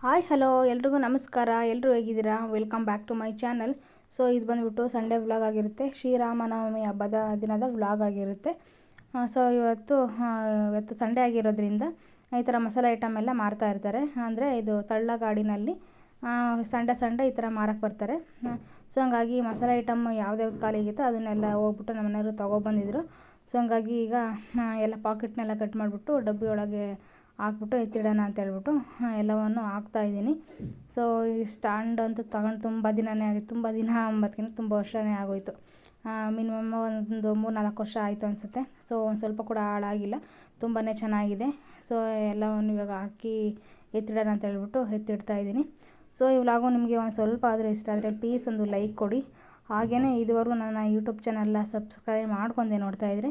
Hi, hello, ಎಲ್ರಿಗೂ ನಮಸ್ಕಾರ. ಎಲ್ಲರೂ ಹೇಗಿದ್ದೀರಾ? Welcome back to my channel so ಇದು ಬಂದುಬಿಟ್ಟು ಸಂಡೇ ವ್ಲಾಗ್ ಆಗಿರುತ್ತೆ. ಶ್ರೀರಾಮನವಮಿ ಹಬ್ಬದ ದಿನದ ವ್ಲಾಗ್ ಆಗಿರುತ್ತೆ. ಸೊ ಇವತ್ತು ಇವತ್ತು ಸಂಡೇ ಆಗಿರೋದ್ರಿಂದ ಈ ಥರ ಮಸಾಲೆ ಐಟಮ್ ಎಲ್ಲ ಮಾರ್ತಾ ಇರ್ತಾರೆ. ಅಂದರೆ ಇದು ತಳ್ಳ ಗಾಡಿನಲ್ಲಿ ಸಂಡೇ ಸಂಡೆ ಈ ಥರ ಮಾರಕ್ಕೆ ಬರ್ತಾರೆ. ಸೊ ಹಂಗಾಗಿ ಮಸಾಲೆ ಐಟಮ್ ಯಾವ್ದ್ಯಾವ್ದು ಖಾಲಿ ಆಗಿತ್ತೋ ಅದನ್ನೆಲ್ಲ ಹೋಗ್ಬಿಟ್ಟು ನಮ್ಮ ಮನೆಯವರು ತೊಗೊಬಂದಿದ್ರು. ಸೊ ಹಂಗಾಗಿ ಈಗ ಎಲ್ಲ ಪಾಕೆಟ್ನೆಲ್ಲ ಕಟ್ ಮಾಡಿಬಿಟ್ಟು ಡಬ್ಬಿ ಹಾಕ್ಬಿಟ್ಟು ಎತ್ತಿಡೋಣ ಅಂತ ಹೇಳ್ಬಿಟ್ಟು ಎಲ್ಲವನ್ನು ಹಾಕ್ತಾ ಇದ್ದೀನಿ. ಸೊ ಈ ಸ್ಟ್ಯಾಂಡ್ ಅಂತೂ ತಗೊಂಡು ತುಂಬ ದಿನವೇ ಆಗಿತ್ತು, ತುಂಬ ದಿನ ಅಂಬತ್ಕಿಂತ ತುಂಬ ವರ್ಷವೇ ಆಗೋಯಿತು. ಮಿನಿಮಮ್ ಒಂದು ಮೂರು ನಾಲ್ಕು ವರ್ಷ ಆಯಿತು ಅನಿಸುತ್ತೆ. ಸೊ ಒಂದು ಸ್ವಲ್ಪ ಕೂಡ ಹಾಳಾಗಿಲ್ಲ ತುಂಬಾ ಚೆನ್ನಾಗಿದೆ. ಸೊ ಎಲ್ಲವನ್ನು ಇವಾಗ ಹಾಕಿ ಎತ್ತಿಡೋಣ ಅಂತ ಹೇಳ್ಬಿಟ್ಟು ಎತ್ತಿಡ್ತಾ ಇದ್ದೀನಿ. ಸೊ ಈ ನಿಮಗೆ ಒಂದು ಸ್ವಲ್ಪ ಆದರೂ ಇಷ್ಟ ಆದರೆ ಪ್ಲೀಸ್ ಒಂದು ಲೈಕ್ ಕೊಡಿ. ಹಾಗೆಯೇ ಇದುವರೆಗೂ ನನ್ನ ಯೂಟ್ಯೂಬ್ ಚಾನಲ್ನ ಸಬ್ಸ್ಕ್ರೈಬ್ ಮಾಡ್ಕೊಂಡೆ ನೋಡ್ತಾ ಇದ್ದರೆ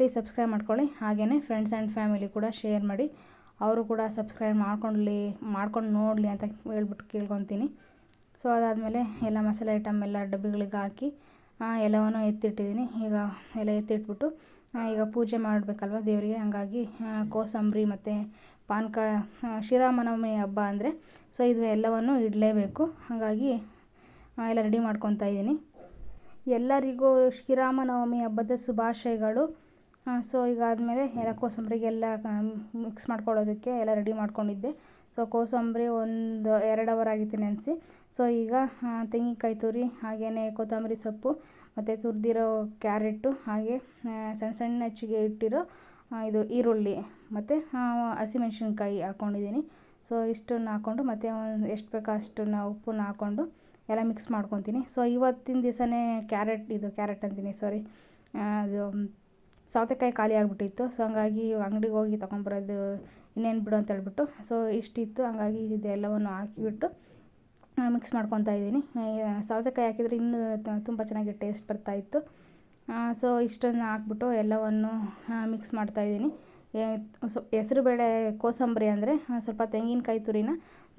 ಪ್ಲೀಸ್ ಸಬ್ಸ್ಕ್ರೈಬ್ ಮಾಡ್ಕೊಳ್ಳಿ. ಹಾಗೆಯೇ ಫ್ರೆಂಡ್ಸ್ ಆ್ಯಂಡ್ ಫ್ಯಾಮಿಲಿ ಕೂಡ ಶೇರ್ ಮಾಡಿ. ಅವರು ಕೂಡ ಸಬ್ಸ್ಕ್ರೈಬ್ ಮಾಡ್ಕೊಳ್ಳಿ ಮಾಡ್ಕೊಂಡು ನೋಡಲಿ ಅಂತ ಹೇಳ್ಬಿಟ್ಟು ಕೇಳ್ಕೊತೀನಿ. ಸೊ ಅದಾದಮೇಲೆ ಎಲ್ಲ ಮಸಾಲೆ ಐಟಮ್ ಎಲ್ಲ ಡಬ್ಬಿಗಳಿಗೆ ಹಾಕಿ ಎಲ್ಲವನ್ನು ಎತ್ತಿಟ್ಟಿದ್ದೀನಿ. ಈಗ ಎಲ್ಲ ಎತ್ತಿಟ್ಬಿಟ್ಟು ಈಗ ಪೂಜೆ ಮಾಡಬೇಕಲ್ವ ದೇವರಿಗೆ. ಹಂಗಾಗಿ ಕೋಸಂಬರಿ ಮತ್ತು ಪಾನಕ ಶ್ರೀರಾಮನವಮಿ ಹಬ್ಬ ಅಂದರೆ ಸೊ ಇದು ಎಲ್ಲವನ್ನು ಇಡಲೇಬೇಕು. ಹಾಗಾಗಿ ಎಲ್ಲ ರೆಡಿ ಮಾಡ್ಕೊತಾ ಇದ್ದೀನಿ. ಎಲ್ಲರಿಗೂ ಶ್ರೀರಾಮನವಮಿ ಹಬ್ಬದ ಶುಭಾಶಯಗಳು. ಸೊ ಈಗ ಆದಮೇಲೆ ಎಲ್ಲ ಕೋಸಂಬರಿಗೆಲ್ಲ ಮಿಕ್ಸ್ ಮಾಡ್ಕೊಳ್ಳೋದಕ್ಕೆ ಎಲ್ಲ ರೆಡಿ ಮಾಡ್ಕೊಂಡಿದ್ದೆ. ಸೊ ಕೋಸಂಬರಿ ಒಂದು ಎರಡು ಅವರ್ ಆಗಿತ್ತು ನೆನೆಸಿ. ಸೊ ಈಗ ತೆಂಗಿನಕಾಯಿ ತುರಿ ಹಾಗೆಯೇ ಕೊತ್ತಂಬರಿ ಸೊಪ್ಪು, ಮತ್ತು ತುರಿದಿರೋ ಕ್ಯಾರೆಟು ಹಾಗೆ ಸಣ್ಣ ಸಣ್ಣ ಹೆಚ್ಚಿಗೆ ಇಟ್ಟಿರೋ ಇದು ಈರುಳ್ಳಿ, ಮತ್ತು ಹಸಿಮೆಣ್ಸಿನ್ಕಾಯಿ ಹಾಕ್ಕೊಂಡಿದ್ದೀನಿ ಸೊ ಇಷ್ಟನ್ನು ಹಾಕ್ಕೊಂಡು ಮತ್ತು ಒಂದು ಎಷ್ಟು ಬೇಕೋ ಅಷ್ಟನ್ನು ಉಪ್ಪನ್ನು ಹಾಕ್ಕೊಂಡು ಎಲ್ಲ ಮಿಕ್ಸ್ ಮಾಡ್ಕೊತೀನಿ. ಸೊ ಇವತ್ತಿನ ದಿವಸನೇ ಕ್ಯಾರೆಟ್, ಇದು ಕ್ಯಾರೆಟ್ ಅಂತೀನಿ ಸಾರಿ ಅದು ಸೌತೆಕಾಯಿ ಖಾಲಿ ಆಗಿಬಿಟ್ಟಿತ್ತು. ಸೊ ಹಂಗಾಗಿ ಅಂಗಡಿಗೆ ಹೋಗಿ ತೊಗೊಂಬರೋದು ಇನ್ನೇನು ಬಿಡು ಅಂತ ಹೇಳ್ಬಿಟ್ಟು ಸೊ ಇಷ್ಟಿತ್ತು. ಹಂಗಾಗಿ ಇದೆಲ್ಲವನ್ನು ಹಾಕಿಬಿಟ್ಟು ಮಿಕ್ಸ್ ಮಾಡ್ಕೊತಾ ಇದ್ದೀನಿ. ಸೌತೆಕಾಯಿ ಹಾಕಿದರೆ ಇನ್ನೂ ತುಂಬ ಚೆನ್ನಾಗಿ ಟೇಸ್ಟ್ ಬರ್ತಾಯಿತ್ತು ಸೊ ಇಷ್ಟನ್ನು ಹಾಕ್ಬಿಟ್ಟು ಎಲ್ಲವನ್ನು ಮಿಕ್ಸ್ ಮಾಡ್ತಾಯಿದ್ದೀನಿ ಹೆಸರು ಬೇಳೆ ಕೋಸಂಬರಿ ಅಂದರೆ ಸ್ವಲ್ಪ ತೆಂಗಿನಕಾಯಿ ತುರಿನ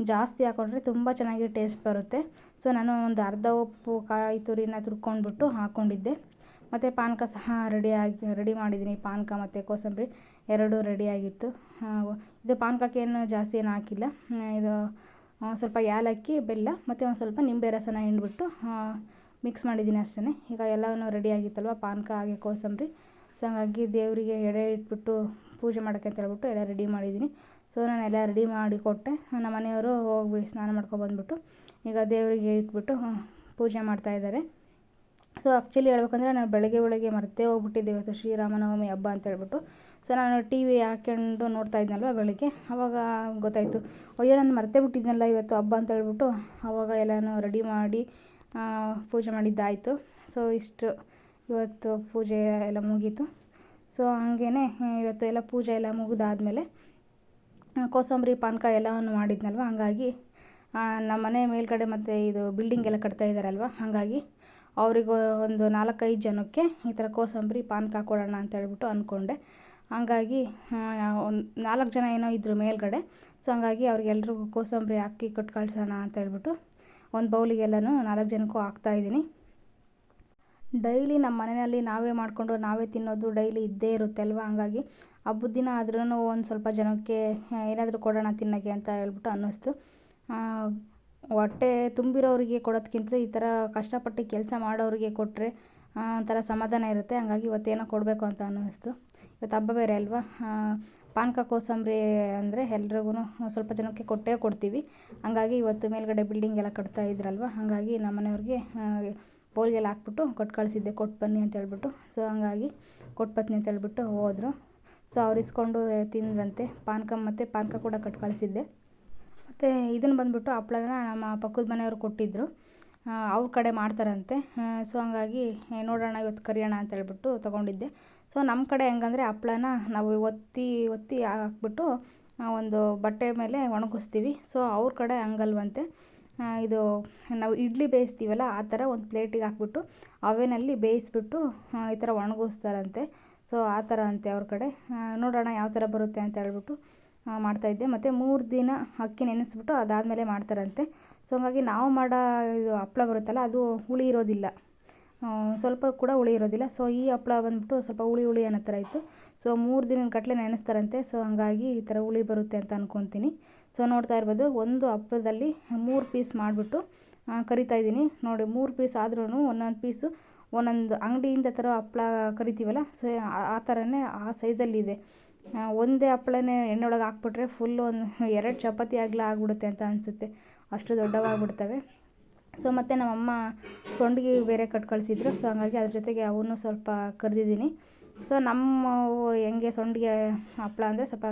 ಜಾಸ್ತಿ ಹಾಕೊಂಡ್ರೆ ತುಂಬ ಚೆನ್ನಾಗಿ ಟೇಸ್ಟ್ ಬರುತ್ತೆ. ಸೊ ನಾನು ಒಂದು ಅರ್ಧ ಉಪ್ಪು ಕಾಯಿ ತುರಿನ ತುರ್ಕೊಂಡ್ಬಿಟ್ಟು ಹಾಕ್ಕೊಂಡಿದ್ದೆ ಮತ್ತು ಪಾನಕ ಸಹ ರೆಡಿಯಾಗಿ ರೆಡಿ ಮಾಡಿದ್ದೀನಿ. ಪಾನಕ ಮತ್ತು ಕೋಸಂಬರಿ ಎರಡೂ ರೆಡಿಯಾಗಿತ್ತು ಇದು ಪಾನಕಕ್ಕೆ ಏನು ಜಾಸ್ತಿ ಏನು ಹಾಕಿಲ್ಲ. ಇದು ಸ್ವಲ್ಪ ಏಲಕ್ಕಿ ಬೆಲ್ಲ ಮತ್ತು ಒಂದು ಸ್ವಲ್ಪ ನಿಂಬೆ ರಸನ ಹಿಂಡ್ಬಿಟ್ಟು ಮಿಕ್ಸ್ ಮಾಡಿದ್ದೀನಿ ಅಷ್ಟೇ ಈಗ ಎಲ್ಲವೂ ರೆಡಿ ಆಗಿತ್ತಲ್ವ? ಪಾನಕ ಹಾಗೆ ಕೋಸಂಬರಿ. ಸೊ ಹಾಗಾಗಿ ದೇವರಿಗೆ ಎಡೆ ಇಟ್ಬಿಟ್ಟು ಪೂಜೆ ಮಾಡೋಕ್ಕೆ ಅಂತ ಹೇಳ್ಬಿಟ್ಟು ಎಲ್ಲ ರೆಡಿ ಮಾಡಿದ್ದೀನಿ. ಸೊ ನಾನು ಎಲ್ಲ ರೆಡಿ ಮಾಡಿ ಕೊಟ್ಟೆ. ನಮ್ಮ ಮನೆಯವರು ಹೋಗಿ ಸ್ನಾನ ಮಾಡ್ಕೊಬಂದ್ಬಿಟ್ಟು ಈಗ ದೇವರಿಗೆ ಇಟ್ಬಿಟ್ಟು ಪೂಜೆ ಮಾಡ್ತಾಯಿದ್ದಾರೆ ಸೊ ಆ್ಯಕ್ಚುಲಿ ಹೇಳ್ಬೇಕಂದ್ರೆ ನಾನು ಬೆಳಗ್ಗೆ ಬೆಳಗ್ಗೆ ಮರೆತೇ ಹೋಗ್ಬಿಟ್ಟಿದ್ದೆ ಇವತ್ತು ಶ್ರೀರಾಮನವಮಿ ಹಬ್ಬ ಅಂತ ಹೇಳ್ಬಿಟ್ಟು. ಸೊ ನಾನು ಟಿ ವಿ ಹಾಕ್ಕೊಂಡು ನೋಡ್ತಾ ಇದ್ನಲ್ವ ಬೆಳಗ್ಗೆ? ಆವಾಗ ಗೊತ್ತಾಯಿತು. ಅಯ್ಯೋ, ನಾನು ಮರೆತೇ ಬಿಟ್ಟಿದ್ನಲ್ಲ ಇವತ್ತು ಹಬ್ಬ ಅಂತ ಹೇಳ್ಬಿಟ್ಟು ಅವಾಗ ಎಲ್ಲನೂ ರೆಡಿ ಮಾಡಿ ಪೂಜೆ ಮಾಡಿದ್ದಾಯಿತು. ಸೊ ಇಷ್ಟು. ಇವತ್ತು ಪೂಜೆ ಎಲ್ಲ ಮುಗೀತು. ಸೊ ಹಾಗೇ ಇವತ್ತು ಎಲ್ಲ ಪೂಜೆ ಎಲ್ಲ ಮುಗಿದಾದ್ಮೇಲೆ ಕೋಸಂಬರಿ ಪಾನಕ ಎಲ್ಲವನ್ನು ಮಾಡಿದ್ನಲ್ವ? ಹಾಗಾಗಿ ನಮ್ಮ ಮನೆ ಮೇಲ್ಗಡೆ ಮತ್ತು ಇದು ಬಿಲ್ಡಿಂಗ್ ಎಲ್ಲ ಕಟ್ತಾ ಇದ್ದಾರಲ್ವ ಹಾಗಾಗಿ ಅವರಿಗೆ ಒಂದು ನಾಲ್ಕೈದು ಜನಕ್ಕೆ ಈ ಥರ ಕೋಸಂಬರಿ ಪಾನಕ ಕೊಡೋಣ ಅಂತ ಹೇಳ್ಬಿಟ್ಟು ಅಂದ್ಕೊಂಡೆ. ಹಂಗಾಗಿ ಒಂದು ನಾಲ್ಕು ಜನ ಏನೋ ಇದ್ದರು ಮೇಲ್ಗಡೆ. ಸೊ, ಹಂಗಾಗಿ ಅವ್ರಿಗೆಲ್ರಿಗೂ ಕೋಸಂಬರಿ ಹಾಕಿ ಕೊಟ್ಟು ಕಳ್ಸೋಣ ಅಂತ ಹೇಳ್ಬಿಟ್ಟು ಒಂದು ಬೌಲಿಗೆಲ್ಲನೂ ನಾಲ್ಕು ಜನಕ್ಕೂ ಹಾಕ್ತಾಯಿದ್ದೀನಿ ಡೈಲಿ ನಮ್ಮ ಮನೆಯಲ್ಲಿ ನಾವೇ ಮಾಡಿಕೊಂಡು ನಾವೇ ತಿನ್ನೋದು ಡೈಲಿ ಇದ್ದೇ ಇರುತ್ತೆ ಅಲ್ವಾ? ಹಂಗಾಗಿ ಹಬ್ಬದ ದಿನ ಆದ್ರೂ ಒಂದು ಸ್ವಲ್ಪ ಜನಕ್ಕೆ ಏನಾದರೂ ಕೊಡೋಣ ತಿನ್ನೋಕ್ಕೆ ಅಂತ ಹೇಳ್ಬಿಟ್ಟು ಅನ್ನಿಸ್ತು. ಹೊಟ್ಟೆ ತುಂಬಿರೋರಿಗೆ ಕೊಡೋದಕ್ಕಿಂತಲೂ ಈ ಥರ ಕಷ್ಟಪಟ್ಟು ಕೆಲಸ ಮಾಡೋರಿಗೆ ಕೊಟ್ಟರೆ ಒಂಥರ ಸಮಾಧಾನ ಇರುತ್ತೆ. ಹಂಗಾಗಿ ಇವತ್ತೇನೋ ಕೊಡಬೇಕು ಅಂತ ಅನ್ನಿಸ್ತು. ಇವತ್ತು ಹಬ್ಬ ಬೇರೆ ಅಲ್ವಾ? ಪಾನಕ ಕೋಸಂಬರಿ ಅಂದರೆ ಎಲ್ರಿಗೂ ಸ್ವಲ್ಪ ಜನಕ್ಕೆ ಕೊಟ್ಟೇ ಕೊಡ್ತೀವಿ. ಹಂಗಾಗಿ ಇವತ್ತು ಮೇಲ್ಗಡೆ ಬಿಲ್ಡಿಂಗ್ ಎಲ್ಲ ಕಟ್ತಾ ಇದ್ರಲ್ವ? ಹಾಗಾಗಿ ನಮ್ಮ ಮನೆಯವ್ರಿಗೆ ಪೋಲ್ಗೆಲ್ಲ ಹಾಕ್ಬಿಟ್ಟು ಕೊಟ್ಟು ಕಳಿಸಿದ್ದೆ. ಕೊಟ್ಟು ಬನ್ನಿ ಅಂತ ಹೇಳ್ಬಿಟ್ಟು. ಸೊ ಹಂಗಾಗಿ ಕೊಟ್ಟು ಬತ್ತೀನಿ ಅಂತ ಹೇಳ್ಬಿಟ್ಟು ಹೋದರು. ಸೊ ಅವ್ರು ಇಸ್ಕೊಂಡು ತಿಂದ್ರಂತೆ. ಪಾನಕ ಮತ್ತು ಪಾನಕ ಕೂಡ ಕಟ್ಟು ಕಳಿಸಿದ್ದೆ. ಮತ್ತು ಇದನ್ನು ಬಂದುಬಿಟ್ಟು ಹಪ್ಳನ ನಮ್ಮ ಪಕ್ಕದ ಮನೆಯವರು ಕೊಟ್ಟಿದ್ದರು ಅವ್ರ ಕಡೆ ಮಾಡ್ತಾರಂತೆ. ಸೊ ಹಂಗಾಗಿ ನೋಡೋಣ ಇವತ್ತು ಕರಿಯೋಣ ಅಂತ ಹೇಳ್ಬಿಟ್ಟು ತೊಗೊಂಡಿದ್ದೆ. ಸೊ ನಮ್ಮ ಕಡೆ ಹೆಂಗಂದರೆ ಹಪ್ಳನ ನಾವು ಒತ್ತಿ ಒತ್ತಿ ಹಾಕ್ಬಿಟ್ಟು ಒಂದು ಬಟ್ಟೆ ಮೇಲೆ ಒಣಗಿಸ್ತೀವಿ. ಸೊ ಅವ್ರ ಕಡೆ ಹಂಗಲ್ವಂತೆ. ಇದು ನಾವು ಇಡ್ಲಿ ಬೇಯಿಸ್ತೀವಲ್ಲ, ಆ ಥರ ಒಂದು ಪ್ಲೇಟಿಗೆ ಹಾಕ್ಬಿಟ್ಟು ಅವೆನಲ್ಲಿ ಬೇಯಿಸ್ಬಿಟ್ಟು ಈ ಥರ ಒಣಗಿಸ್ತಾರಂತೆ. ಸೊ ಆ ಥರ ಅಂತೆ ಅವ್ರ ಕಡೆ. ನೋಡೋಣ ಯಾವ ಥರ ಬರುತ್ತೆ ಅಂತ ಹೇಳ್ಬಿಟ್ಟು. ಮಾಡ್ತಾಯಿದ್ದೆ ಮತ್ತು ಮೂರು ದಿನ ಅಕ್ಕಿ ನೆನೆಸ್ಬಿಟ್ಟು ಅದಾದಮೇಲೆ ಮಾಡ್ತಾರಂತೆ. ಸೊ ಹಾಗಾಗಿ ನಾವು ಮಾಡೋ ಇದು ಹಪ್ಳ ಬರುತ್ತಲ್ಲ, ಅದು ಹುಳಿ ಇರೋದಿಲ್ಲ. ಸ್ವಲ್ಪ ಕೂಡ ಹುಳಿ ಇರೋದಿಲ್ಲ. ಸೊ ಈ ಹಪ್ಳ ಬಂದ್ಬಿಟ್ಟು ಸ್ವಲ್ಪ ಹುಳಿ ಹುಳಿ ಅನ್ನೋ ಥರ ಇತ್ತು. ಸೊ ಮೂರು ದಿನದ ಗಟ್ಟಲೆ ನೆನೆಸ್ತಾರಂತೆ. ಸೊ ಹಂಗಾಗಿ ಈ ಥರ ಹುಳಿ ಬರುತ್ತೆ ಅಂತ ಅಂದ್ಕೊತೀನಿ ಸೊ ನೋಡ್ತಾ ಇರ್ಬೋದು, ಒಂದು ಹಪ್ಪಳದಲ್ಲಿ ಮೂರು ಪೀಸ್ ಮಾಡಿಬಿಟ್ಟು ಕರಿತಾ ಇದ್ದೀನಿ. ನೋಡಿ, ಮೂರು ಪೀಸ್ ಆದ್ರೂ ಒಂದೊಂದು ಪೀಸು, ಒಂದೊಂದು ಅಂಗಡಿಯಿಂದ ಥರ ಹಪ್ಪಳ ಕರಿತೀವಲ್ಲ ಸೊ ಆ ಥರನೇ ಆ ಸೈಜಲ್ಲಿದೆ ಒಂದೇ ಹಪ್ಳನೇ ಎಣ್ಣೆಯೊಳಗೆ ಹಾಕ್ಬಿಟ್ರೆ ಫುಲ್ ಒಂದು ಎರಡು ಚಪಾತಿ ಆಗಲ ಆಗ್ಬಿಡುತ್ತೆ ಅಂತ ಅನಿಸುತ್ತೆ. ಅಷ್ಟು ದೊಡ್ಡವಾಗ್ಬಿಡ್ತವೆ. ಸೊ ಮತ್ತು ನಮ್ಮಮ್ಮ ಸೊಂಡಿಗೆ ಬೇರೆ ಕಟ್ ಕಳಿಸಿದ್ರು. ಸೊ ಹಂಗಾಗಿ ಅದ್ರ ಜೊತೆಗೆ ಅವನ್ನೂ ಸ್ವಲ್ಪ ಕರೆದಿದ್ದೀನಿ. ಸೊ ನಮ್ಮ ಹೆಂಗೆ ಸೊಂಡಿಗೆ ಹಪ್ಪಳ ಅಂದರೆ ಸ್ವಲ್ಪ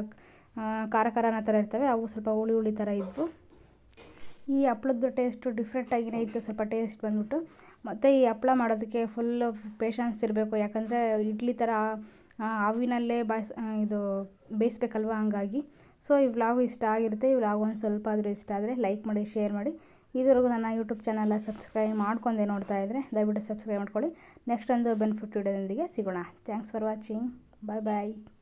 ಖಾರ ಖಾರ ಅನ್ನೋ ಥರ ಇರ್ತವೆ. ಅವು ಸ್ವಲ್ಪ ಹುಳಿ ಹುಳಿ ಥರ ಇದ್ವು. ಈ ಹಪ್ಳದ್ದು ಟೇಸ್ಟು ಡಿಫ್ರೆಂಟಾಗಿಯೇ ಇತ್ತು. ಸ್ವಲ್ಪ ಟೇಸ್ಟ್ ಬಂದ್ಬಿಟ್ಟು. ಮತ್ತು ಈ ಹಪ್ಪಳ ಮಾಡೋದಕ್ಕೆ ಫುಲ್ಲು ಪೇಷನ್ಸ್ ಇರಬೇಕು. ಯಾಕಂದರೆ ಇಡ್ಲಿ ಥರ ಆವಿನಲ್ಲೇ ಬಾಯ್ಸ್ ಇದು ಬೇಯಿಸ್ಬೇಕಲ್ವ ಹಂಗಾಗಿ. ಸೊ, ಈ ವ್ಲಾಗ್ ಇಷ್ಟ ಆಗಿರುತ್ತೆ. ಈ ವ್ಲಾಗ್ ಒಂದು ಸ್ವಲ್ಪ ಆದರೂ ಇಷ್ಟ ಆದರೆ ಲೈಕ್ ಮಾಡಿ, ಶೇರ್ ಮಾಡಿ. ಇದುವರೆಗೂ ನನ್ನ ಯೂಟ್ಯೂಬ್ ಚಾನಲ್ನ ಸಬ್ಸ್ಕ್ರೈಬ್ ಮಾಡ್ಕೊಂಡೆ ನೋಡ್ತಾ ಇದ್ದರೆ ದಯವಿಟ್ಟು ಸಬ್ಸ್ಕ್ರೈಬ್ ಮಾಡ್ಕೊಳ್ಳಿ. ನೆಕ್ಸ್ಟ್ ಒಂದು ಬೆನಿಫಿಟ್ ವಿಡಿಯೋದೊಂದಿಗೆ ಸಿಗೋಣ. Thanks for watching. Bye bye.